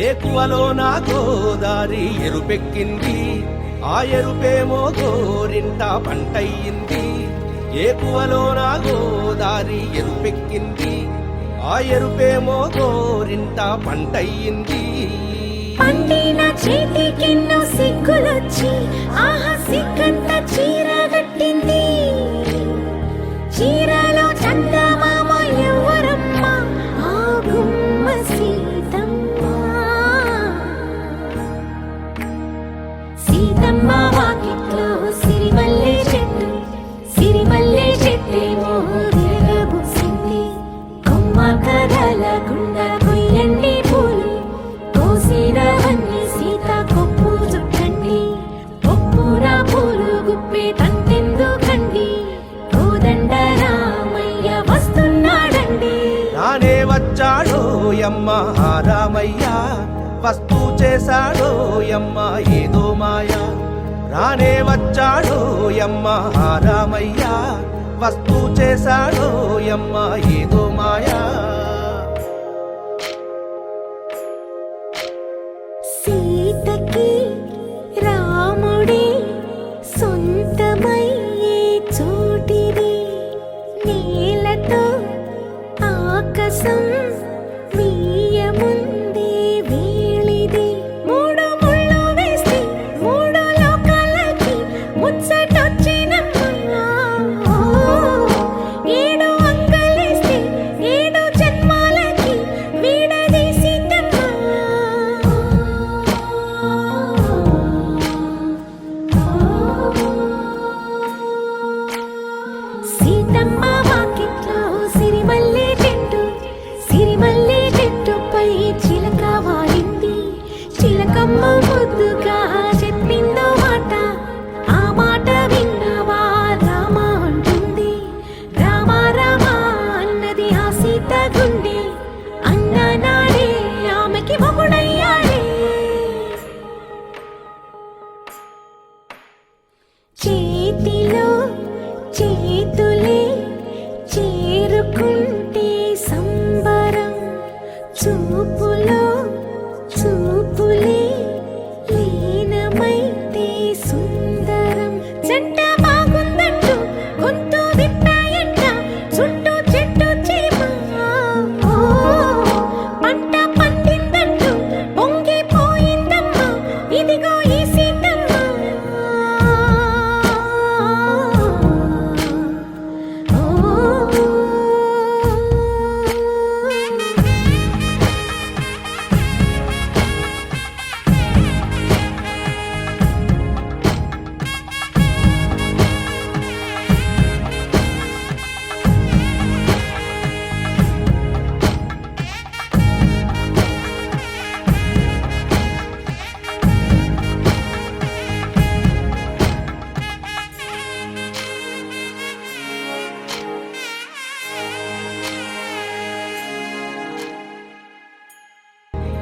ఏకువలో నా గోదారి ఎరుపెక్కింది. ఆ ఎరుపేమో గోరింట పంటయ్యింది. ఏకువలో నా గోదారి ఎరుపెక్కింది. ఆ ఎరుపేమో గోరింట పంటయ్యింది. పండిన సిగ్గులొచ్చి ఆహా వచ్చాడో యమ్మ ఆ రామయ్య వస్తూ చేశాడో యమ్మ ఏదో మాయ. రానే వచ్చాడో యమ్మ ఆ రామయ్య వస్తూ చేశాడో యమ్మ ఏదో మాయా. సీతకి రాముడే సొంతమయ్యే చోటిది. నీ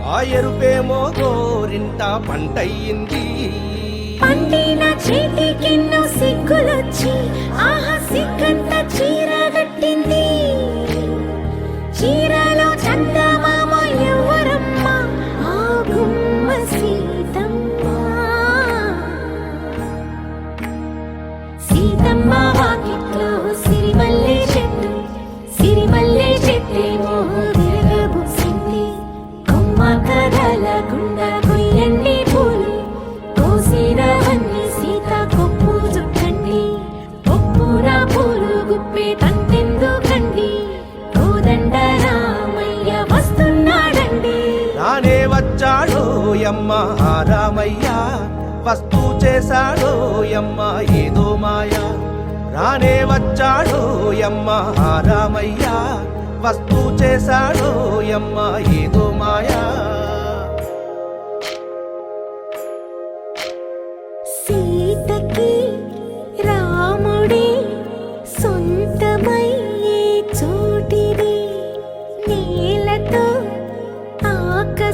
ఆ ఎరుపేమో గోరింట పంటయింది పండిన చేతికెన్నో సిగ్గులొచ్చి ఆహా సిగ్గంత చీ కదలకుండా కొయ్యండి పూలు. కోసిరవన్నీ సీత కొప్పు చుట్టండి. ఒప్పున పూలు గుప్పే తంతెందుకండి కోదండ రామయ్య వస్తున్నాడండి. రానే వచ్చాడో యమ్మ రామయ్య. వస్తూ చేశాడో యమ్మ ఏదో మాయా. రానే వచ్చాడో యమ్మ రామయ్య. వస్తూ చేశాడో యమ్మ ఏదో మాయా.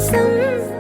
心。